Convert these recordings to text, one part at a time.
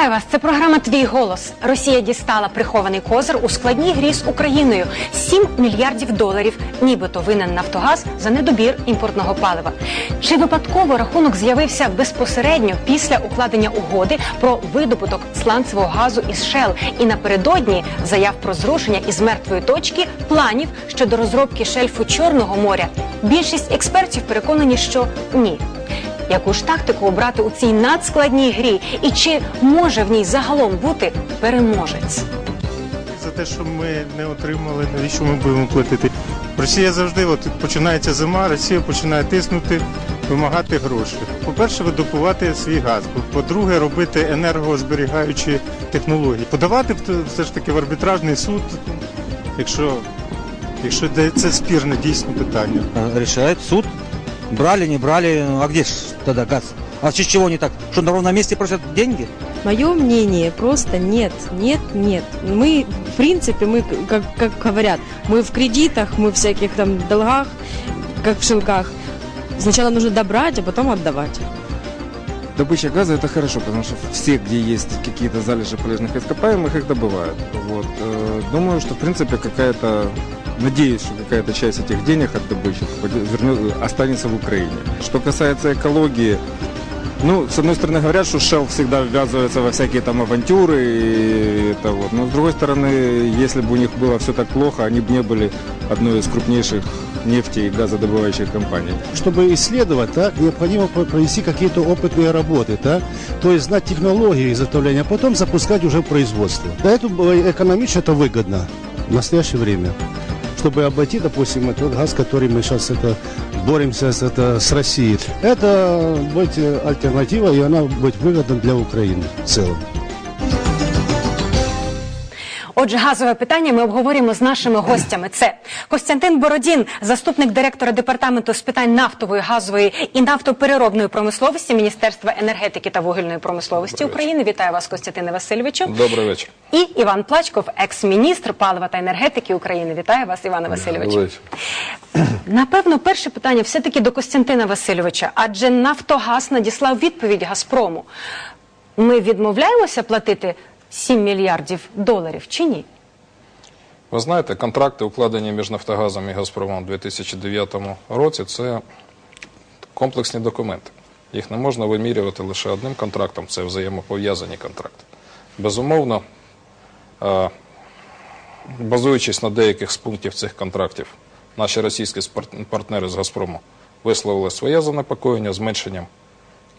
Вітаю вас! Це програма Твій голос. Росія дістала прихований козир у складній грі з Україною. 7 мільярдів доларів, нібито винен Нафтогаз за недобір імпортного палива. Чи випадково рахунок з'явився безпосередньо після укладення угоди про видобуток сланцевого газу із Шел і напередодні заяв про зрушення із мертвої точки планів щодо розробки шельфу Чорного моря? Більшість експертів переконані, що ні. Яку ж тактику обрати у цій надскладній грі, і чи може в ній загалом бути переможець? За те, що ми не отримали, навіщо ми будемо платити? Росія завжди, от починається зима, Росія починає тиснути, вимагати гроші. По-перше, видобувати свій газ. По-друге, робити енергозберігаючі технології. Подавати все ж таки в арбітражний суд, якщо, якщо де- це спірне дійсно питання. Э, решает суд. Брали, не брали, а где ж тогда газ? А в честь чего не так? Что на ровном месте просят деньги? Мое мнение просто нет, нет, нет. Мы, в принципе, мы, как, как говорят, мы в кредитах, мы в всяких там долгах, как в шелках. Сначала нужно добрать, а потом отдавать. Добыча газа это хорошо, потому что все, где есть какие-то залежи полезных ископаемых, их добывают. Вот. Э, Думаю, что в принципе какая-то, надеюсь, что какая-то часть этих денег от добычи пойдет- вернет- останется в Украине. Что касается экологии, ну, с одной стороны говорят, что Shell всегда ввязывается во всякие там авантюры, и это вот. но с другой стороны, если бы у них было все так плохо, они бы не были одной из крупнейших нефти и газодобывающих компаний. Чтобы исследовать, так, необходимо про- провести какие-то опытные работы, так, то есть знать технологии изготовления, а потом запускать уже производство. Да, это было экономично это выгодно в настоящее время, чтобы обойти, допустим, этот газ, который мы сейчас это боремся с, это, с Россией. Это быть э, альтернатива, и она быть выгодна для Украины в целом. Отже, газове питання ми обговорюємо з нашими гостями. Це Костянтин Бородін, заступник директора департаменту з питань нафтової, газової і нафтопереробної промисловості Міністерства енергетики та вугільної промисловості України. Вітаю вас, Костянтине Васильовичу. Добрий вечір. І Іван Плачков, екс-міністр палива та енергетики України. Вітаю вас, Іване Васильовичу. Напевно, перше питання все-таки до Костянтина Васильовича, адже Нафтогаз надіслав відповідь Газпрому. Ми відмовляємося платити 7 мільярдів доларів чи ні? Ви знаєте, контракти, укладені між Нафтогазом і Газпромом у 2009 році, це комплексні документи. Їх не можна вимірювати лише одним контрактом, це взаємопов'язані контракти. Безумовно, е, базуючись на деяких з пунктів цих контрактів, наші російські партнери з Газпрому висловили своє занепокоєння зменшенням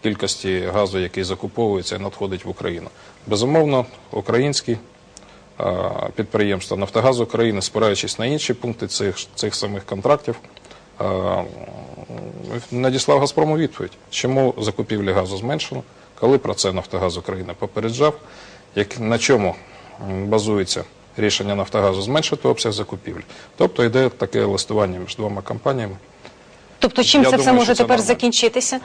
кількості газу, який закуповується і надходить в Україну. Безумовно, українські підприємства Нафтогаз України, спираючись на інші пункти цих, цих самих контрактів, надіслав Газпрому відповідь, чому закупівлі газу зменшено, коли про це Нафтогаз України попереджав, як, на чому базується рішення Нафтогазу зменшити обсяг закупівлі. Тобто йде таке листування між двома компаніями. Тобто, чим Я це думаю, все може тепер нормально. закінчитися?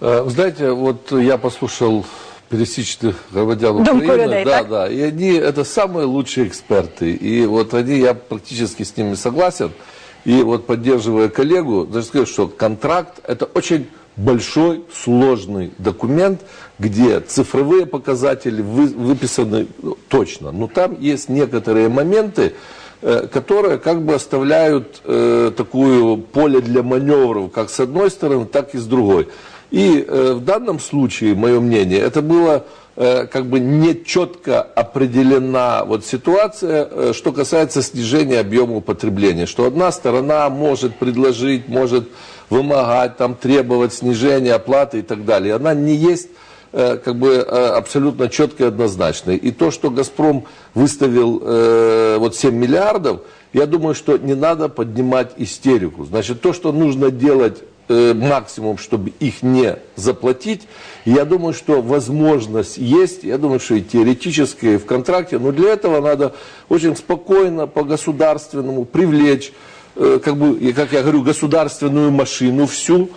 Э, Вы знаете, вот я послушал пересечных громадян Думку Украины. людей, да, так? да. И они это самые лучшие эксперты. И вот они, я практически с ними согласен. И вот поддерживая коллегу, даже скажу, что контракт это очень большой, сложный документ, где цифровые показатели вы- выписаны ну, точно. Но там есть некоторые моменты, э, которые как бы оставляют э, такую поле для маневров, как с одной стороны, так и с другой. И э, в данном случае, мое мнение, это было э, как бы не четко определена вот ситуация, э, что касается снижения объема употребления. Что одна сторона может предложить, может вымогать, там, требовать снижения оплаты и так далее. Она не есть э, как бы э, абсолютно четкой и однозначной. И то, что «Газпром» выставил э, вот 7 миллиардов, я думаю, что не надо поднимать истерику. Значит, то, что нужно делать э, максимум, чтобы их не заплатить, я думаю, что возможность есть, я думаю, что и теоретическая, и в контракте, но для этого надо очень спокойно, по-государственному привлечь, э, как бы, и, как я говорю, государственную машину всю,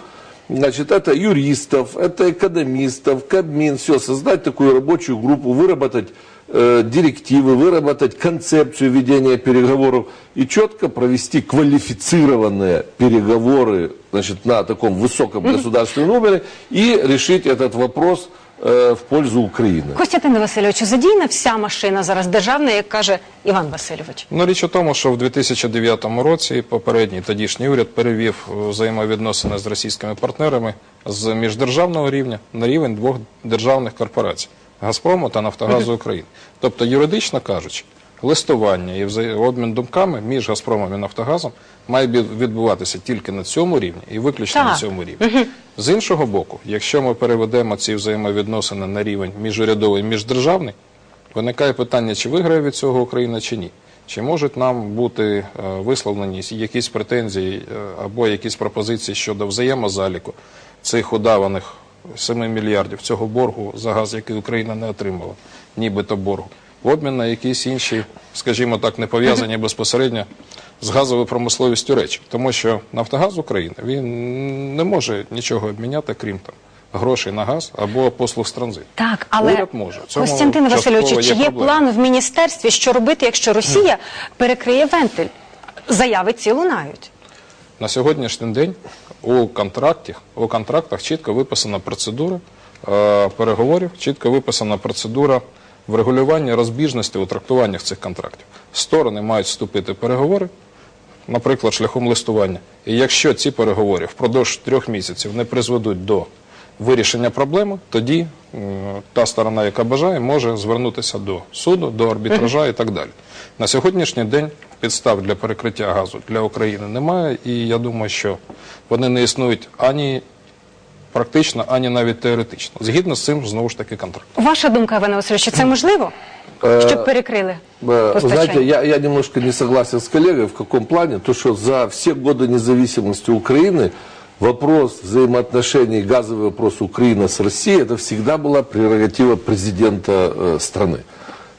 Значит, это юристов, это экономистов, Кабмин, все, создать такую рабочую группу, выработать э, директивы, выработать концепцию ведения переговоров и четко провести квалифицированные переговоры значит, на таком высоком государственном уровне и решить этот вопрос э, в пользу України. Костянтине Васильовичу, задійна вся машина зараз державна, як каже Іван Васильович. Ну, річ у тому, що в 2009 році попередній тодішній уряд перевів е, взаємовідносини з російськими партнерами з міждержавного рівня на рівень двох державних корпорацій Газпрому та Нафтогазу України. Тобто, юридично кажучи, листування і обмін думками між Газпромом і Нафтогазом має відбуватися тільки на цьому рівні і виключно на цьому рівні. З іншого боку, якщо ми переведемо ці взаємовідносини на рівень міжурядовий міждержавний, Виникає питання, чи виграє від цього Україна чи ні. Чи можуть нам бути е, висловлені якісь претензії е, або якісь пропозиції щодо взаємозаліку цих удаваних 7 мільярдів цього боргу за газ, який Україна не отримала, нібито боргу, в обмін на якісь інші, скажімо так, не пов'язані безпосередньо з газовою промисловістю речі. Тому що Нафтогаз України він не може нічого обміняти, крім там грошей на газ або послуг з транзиту. Так, але Уряд може. Цьому Костянтин Васильович, чи є є план в міністерстві, що робити, якщо Росія перекриє вентиль? Заяви ці лунають. На сьогоднішній день у контракті, у контрактах чітко виписана процедура е, переговорів, чітко виписана процедура врегулювання розбіжності у трактуваннях цих контрактів. Сторони мають вступити в переговори, наприклад, шляхом листування. І якщо ці переговори впродовж трьох місяців не призведуть до вирішення проблеми, тоді та сторона, яка бажає, може звернутися до суду, до арбітража і так далі. На сьогоднішній день підстав для перекриття газу для України немає, і я думаю, що вони не існують ані практично, ані навіть теоретично. Згідно з цим, знову ж таки, контракт. Ваша думка, Іване Васильовичу, це можливо? Щоб перекрили Э, Вы постачання? знаете, я, я немножко не согласен с коллегой. В каком плане? То, что за все годы независимости Украины вопрос взаимоотношений, газовый вопрос Украины с Россией, это всегда была прерогатива президента э, страны.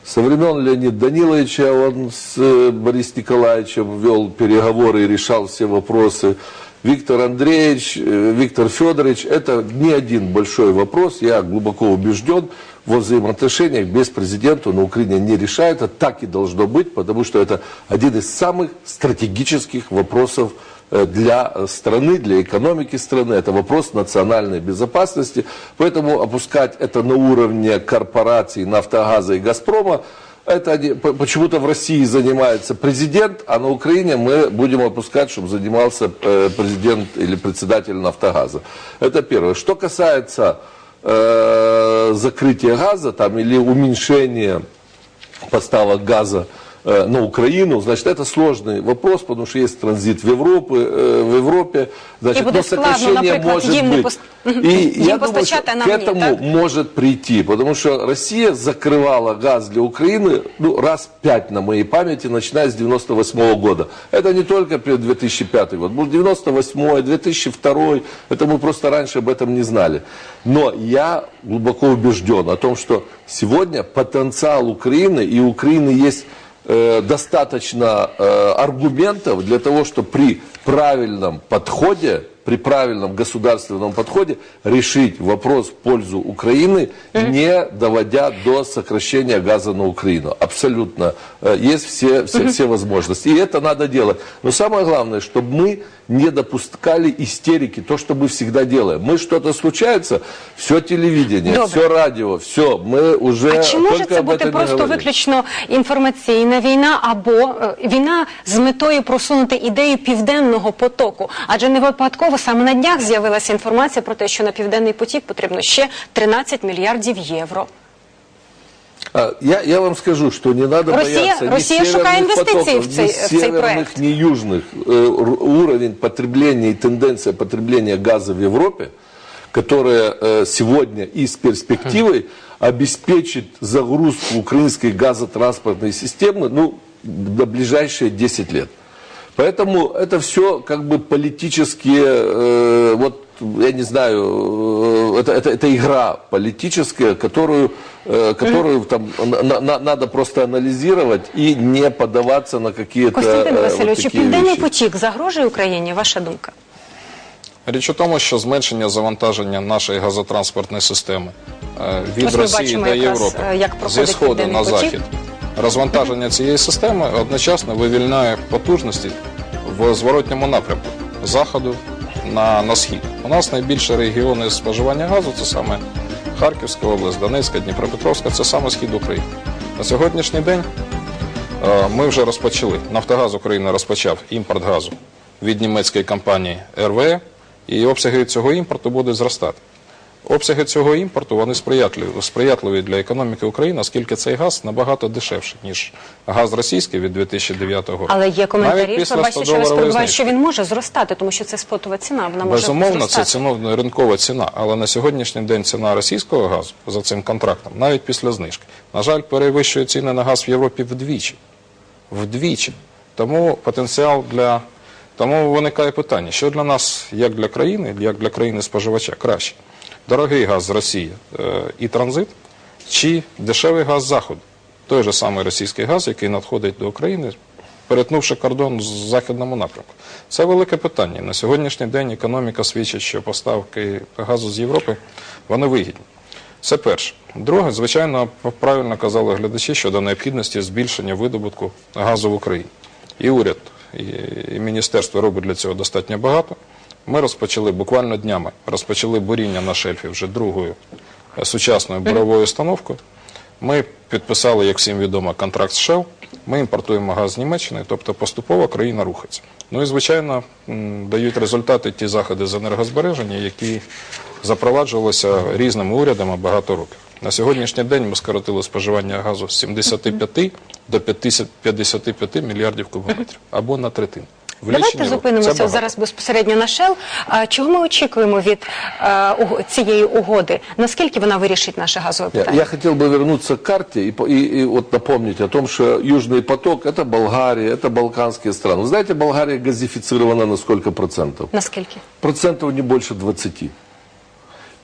Со времен Леонида Даниловича он с э, Борисом Николаевичем вел переговоры и решал все вопросы. Виктор Андреевич, э, Виктор Федорович, это не один большой вопрос. Я глубоко убежден во взаимоотношениях без президента на Украине не решается. Так и должно быть, потому что это один из самых стратегических вопросов э, для э, страны, для экономики страны. Это вопрос национальной безопасности. Поэтому опускать это на уровне корпораций «Нафтогаза» и «Газпрома» Это почему-то в России занимается президент, а на Украине мы будем опускать, чтобы занимался э, президент или председатель Нафтогаза. Это первое. Что касается э, закрытия газа там, или уменьшения поставок газа на Украину, значит, это сложный вопрос, потому что есть транзит в, Европы, э, в Европе, значит, буде но складно, сокращение наприклад, может їм не быть. пос- И їм я думаю, что постачати, а нам к ні, этому так? может прийти, потому что Россия закрывала газ для Украины ну, раз пять на моей памяти, начиная с 98 года. Это не только перед 2005 год, был 98 2002 это мы просто раньше об этом не знали. Но я глубоко убежден о том, что сегодня потенциал Украины, и у Украины есть э, достаточно э, аргументов для того, чтобы при правильном подходе, при правильном государственном подходе решить вопрос в пользу Украины, не доводя до сокращения газа на Украину. Абсолютно. Э, Есть все, все, все возможности. И это надо делать. Но самое главное, чтобы мы не допускали истерики, то, что мы всегда делаем. Мы что-то случается, все телевидение, Добре. все радио, все, мы уже А чи може только це об бути этом и просто говорим. виключно інформаційна війна або е, війна з метою просунути ідею південного потоку? Адже не випадково саме на днях з'явилася інформація про те, що на південний потік потрібно ще 13 мільярдів євро. А, Я, я вам скажу, что не надо Россия- бояться ни Россия шукает северных инвестиции потоков, в цей- ни в цей северных, проект. ни южных. Э, р- Уровень потребления и тенденция потребления газа в Европе, которая э, сегодня и с перспективой обеспечит загрузку украинской газотранспортной системы ну, на ближайшие 10 лет. Поэтому это все как бы политические, э, вот я не знаю, э, это, это, это игра политическая, которую, э, которую там на- на- надо просто анализировать и не поддаваться на какие-то Костянтин э, вот Васильович, такие південний вещи. потік загрожує Україні? Ваша думка? Річ у тому, що зменшення завантаження нашої газотранспортної системи е, від Ось ми Росії бачимо до якраз, Європи е, як зі проходить сходу Південний на потік. захід. Розвантаження цієї системи одночасно вивільняє потужності в зворотньому напрямку заходу на, на схід. У нас найбільші регіони споживання газу це саме Харківська область, Донецька, Дніпропетровська це саме схід України. На сьогоднішній день е, ми вже розпочали. Нафтогаз України розпочав імпорт газу від німецької компанії РВЕ, і обсяги цього імпорту будуть зростати. Обсяги цього імпорту вони сприятливі, сприятливі для економіки України, оскільки цей газ набагато дешевший, ніж газ російський від 2009 року. Але є коментарі, що бачите, що ви 100-доларової сподіваєте, що він може зростати, тому що це спотова ціна. Вона може Безумовно, це зростати. ринкова ціна, але на сьогоднішній день ціна російського газу за цим контрактом, навіть після знижки, на жаль, перевищує ціни на газ в Європі вдвічі. Вдвічі. Тому потенціал для. Тому виникає питання, що для нас, як для країни, як для країни споживача, краще? Дорогий газ з Росії е, і транзит, чи дешевий газ Заходу? Той же самий російський газ, який надходить до України, перетнувши кордон з західному напрямку. Це велике питання. На сьогоднішній день економіка свідчить, що поставки газу з Європи вони вигідні. Це перше. Друге, звичайно, правильно казали глядачі щодо необхідності збільшення видобутку газу в Україні. І уряд, і, міністерство робить для цього достатньо багато. Ми розпочали буквально днями, розпочали буріння на шельфі вже другою е, сучасною буровою установкою. Ми підписали, як всім відомо, контракт з Shell. Ми імпортуємо газ з Німеччини, тобто поступово країна рухається. Ну і звичайно дають результати ті заходи з енергозбереження, які запроваджувалися різними урядами багато років. На сьогоднішній день ми скоротили споживання газу з 75 до 50 55 мільярдів кубометрів або на третину. В лічені Давайте роки. Це зупинимося багато. зараз безпосередньо на ШЕЛ. А Чого ми очікуємо від е, уго- цієї угоди? Наскільки вона вирішить наше газове Я, питання? я хотел бы вернуться к карте и, по- и- и вот напомнить о том, что Южный поток – это Болгария, это балканские страны. Вы знаете, Болгария газифицирована на сколько процентов? Наскільки? Процентов не больше 20.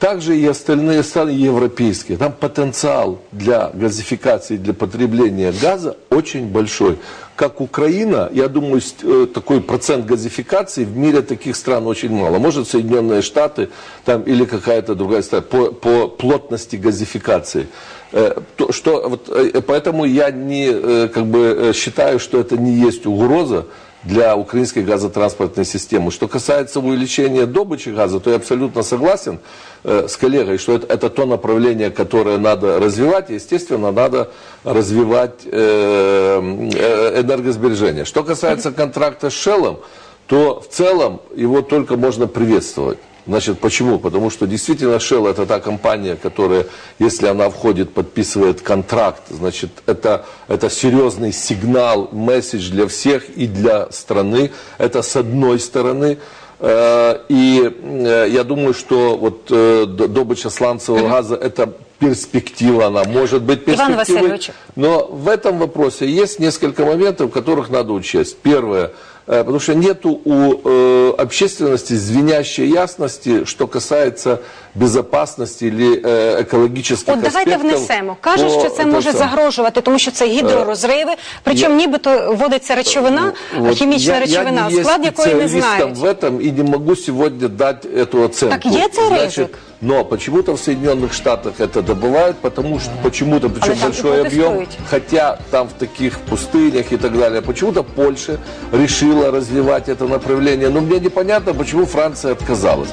Также и остальные страны европейские. Там потенциал для газификации, для потребления газа очень большой. Как Украина, я думаю, э, такой процент газификации в мире таких стран очень мало. Может, Соединенные Штаты там, или какая-то другая страна по, по плотности газификации. Э, то, что, вот, э, поэтому я не как бы, считаю, что это не есть угроза для украинской газотранспортной системы. Что касается увеличения добычи газа, то я абсолютно согласен э, с коллегой, что это, это то направление, которое надо развивать. Естественно, надо развивать э, э, энергосбережение. Что касается контракта с Shell, то в целом его только можно приветствовать. Значит, почему? Потому что действительно Shell это та компания, которая, если она входит, подписывает контракт, значит, это, это серьезный сигнал, месседж для всех и для страны. Это с одной стороны. Э, И э, я думаю, что вот э, добыча сланцевого газа это перспектива, она может быть перспективой. Но в этом вопросе есть несколько моментов, которых надо учесть. Первое, потому что нету у э, общественности звенящей ясности, что касается безопасности или э, экологических От давайте аспектов внесемо. Кажуть, по- що це это може сам- загрожувати, тому що це гідророзриви. Причому нібито вводиться речовина, Вот хімічна я- речовина, я не склад есть якої не специалистом знають. в этом и не могу сегодня дать эту оценку. Так есть это Значит, риск? Но почему-то в Соединенных Штатах это добывают, потому что почему-то, причем и большой объем, протестуют. хотя там в таких пустынях и так далее, почему-то Польша решила развивать это направление. Но мне непонятно, почему Франция отказалась.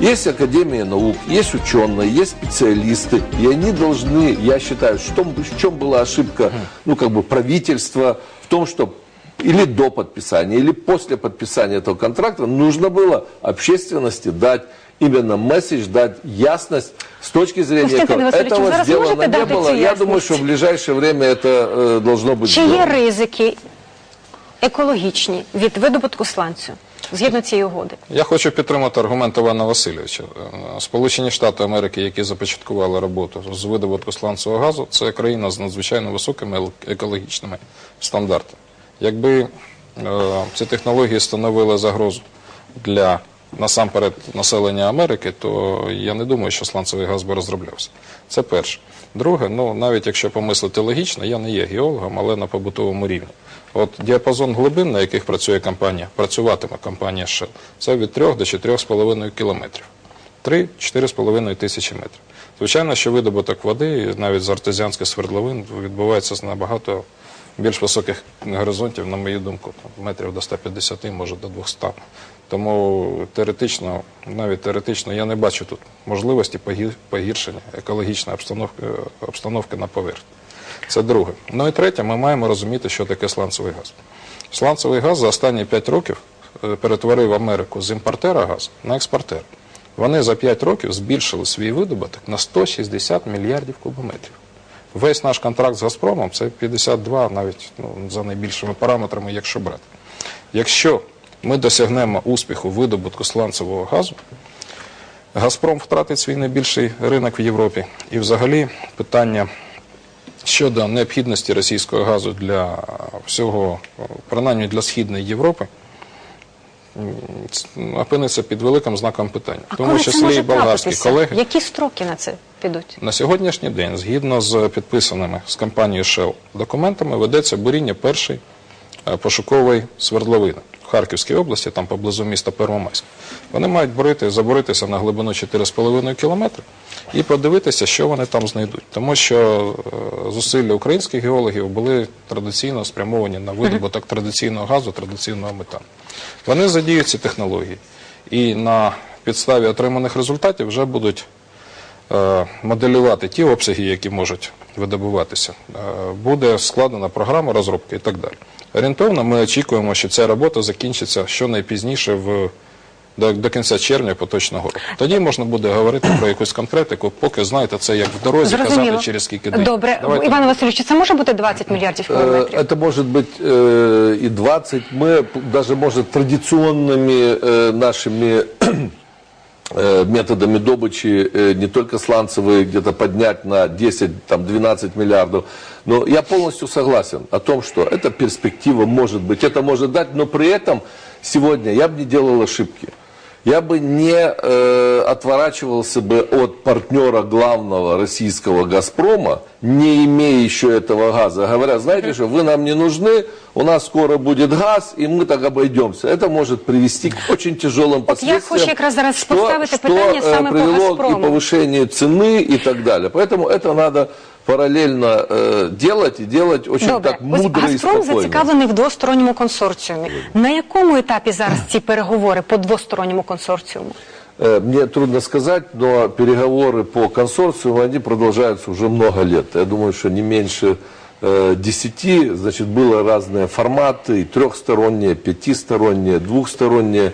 Есть Академия наук, есть ученые, есть специалисты, и они должны, я считаю, что, в чем была ошибка ну, как бы правительства, в том, что или до подписания, или после подписания этого контракта нужно было общественности дать именно месседж, дать ясность с точки зрения Константин экономики. Васильевич, вы Этого зараз сделано можете не дать было. эту Я думаю, ясность? что в ближайшее время это э, должно быть Чи є сделано. ризики екологічні від видобутку сланцю згідно цієї угоди? Я хочу підтримати аргумент Івана Васильовича. Е, Сполучені Штати Америки, які започаткували роботу з видобутку сланцевого газу, це країна з надзвичайно високими ел- екологічними стандартами. Якби е, ці технології становили загрозу для насамперед населення Америки, то я не думаю, що сланцевий газ би розроблявся. Це перше. Друге, ну навіть якщо помислити логічно, я не є геологом, але на побутовому рівні. От діапазон глибин, на яких працює компанія, працюватиме компанія Shell, це від 3 до 4,5 кілометрів. 3-4,5 тисячі метрів. Звичайно, що видобуток води, навіть з артезіанських свердловин, відбувається з набагато більш високих горизонтів, на мою думку, метрів до 150, може до 200. Тому теоретично, навіть теоретично, я не бачу тут можливості погіршення екологічної обстановки, обстановки на поверхні. Це друге. Ну і третє, ми маємо розуміти, що таке сланцевий газ. Сланцевий газ за останні 5 років е, перетворив Америку з імпортера газу на експортера. Вони за 5 років збільшили свій видобуток на 160 мільярдів кубометрів. Весь наш контракт з Газпромом це 52, навіть ну, за найбільшими параметрами, якщо брати. Якщо ми досягнемо успіху видобутку сланцевого газу, Газпром втратить свій найбільший ринок в Європі. І взагалі питання щодо необхідності російського газу для всього, принаймні для Східної Європи, опиниться під великим знаком питання. А Тому це може болгарські трапитися? колеги. Які строки на це підуть? На сьогоднішній день, згідно з підписаними з компанією Shell документами, ведеться буріння першої е, пошукової свердловини в Харківській області, там поблизу міста Первомайськ. Вони мають бурити, забуритися на глибину 4,5 кілометри і подивитися, що вони там знайдуть. Тому що е, зусилля українських геологів були традиційно спрямовані на видобуток традиційного газу, традиційного метану. Вони задіють ці технології і на підставі отриманих результатів вже будуть е, моделювати ті обсяги, які можуть видобуватися. Е, Буде складена програма розробки і так далі Орієнтовно ми очікуємо, що ця робота закінчиться щонайпізніше в до, до кінця червня поточного року. Тоді можна буде говорити про якусь конкретику, поки знаєте, це як в дорозі Зрозуміло. казати через скільки днів. Добре, Давайте. Іван Васильович, це може бути 20 мільярдів Э, кілометрів? Это может быть э, и 20. Мы п- даже, может, традиционными э, нашими э, методами добычи э, не только сланцевые где-то поднять на 10-12 миллиардов. Но я полностью согласен о том, что эта перспектива может быть, это может дать, но при этом сегодня я бы не делал ошибки. Я бы не э, отворачивался бы от партнера главного российского «Газпрома», не имея еще этого газа. Говоря, знаете что, вы нам не нужны, у нас скоро будет газ, и мы так обойдемся. Это может привести к очень тяжелым Вот я последствиям. хочу якраз зараз что, что, питання э, саме по привело «Газпрому». и повышению цены и так далее. Поэтому это надо параллельно э, делать и делать очень Добре, так ось мудро и Газпром спокойно. зацікавлений в двосторонньому консорціумі. На якому етапі зараз ці переговори по двосторонньому консорціуму? Э, Мне трудно сказать, но переговоры по консорциуму, они продолжаются уже много лет. Я думаю, что не меньше э, десяти, значит, было разные форматы, и трехсторонние, пятисторонние, двухсторонние.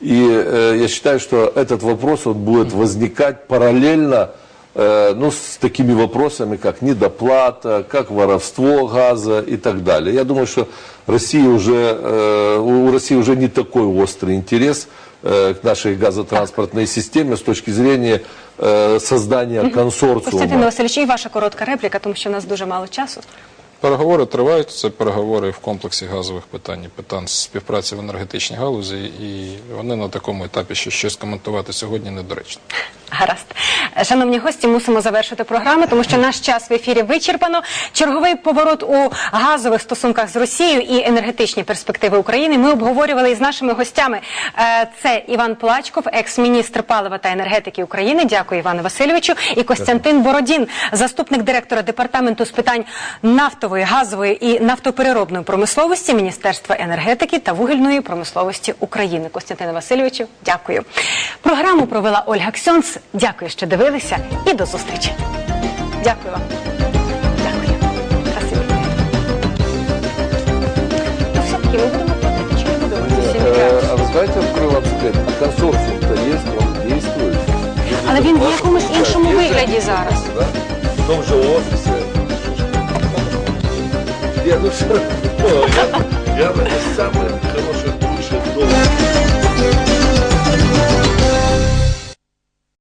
И э, я считаю, что этот вопрос он будет возникать параллельно э, ну, с такими вопросами, как недоплата, как воровство газа и так далее. Я думаю, что Россия уже, э, у России уже не такой острый интерес э, к нашей газотранспортной системе с точки зрения э, создания Костянтин консорциума. Васильович, і ваша коротка репліка, тому що в нас дуже мало часу. Переговори тривають. Це переговори в комплексі газових питань, питань співпраці в енергетичній галузі, і вони на такому етапі, що щось коментувати сьогодні недоречно. Гаразд. Шановні гості, мусимо завершити програму, тому що наш час в ефірі вичерпано. Черговий поворот у газових стосунках з Росією і енергетичні перспективи України ми обговорювали із нашими гостями. Е, Це Іван Плачков, екс-міністр палива та енергетики України. Дякую, Івану Васильовичу. І Костянтин Бородін, заступник директора департаменту з питань нафтової, газової і нафтопереробної промисловості Міністерства енергетики та вугільної промисловості України. Костянтину Васильовичу, дякую. Програму провела Ольга Ксьонс. Дякую, що дивилися, і до зустрічі. Дякую вам. Дякую. Ну, все-таки ми будемо платити чи не будемо? за сім Э. А вы знаете, открою вам секрет, а консорциум-то есть, он действует. Але він в якомусь іншому вигляді зараз. В том же офисе я, ну что такое? Я, я на самое хорошее, лучшее должность.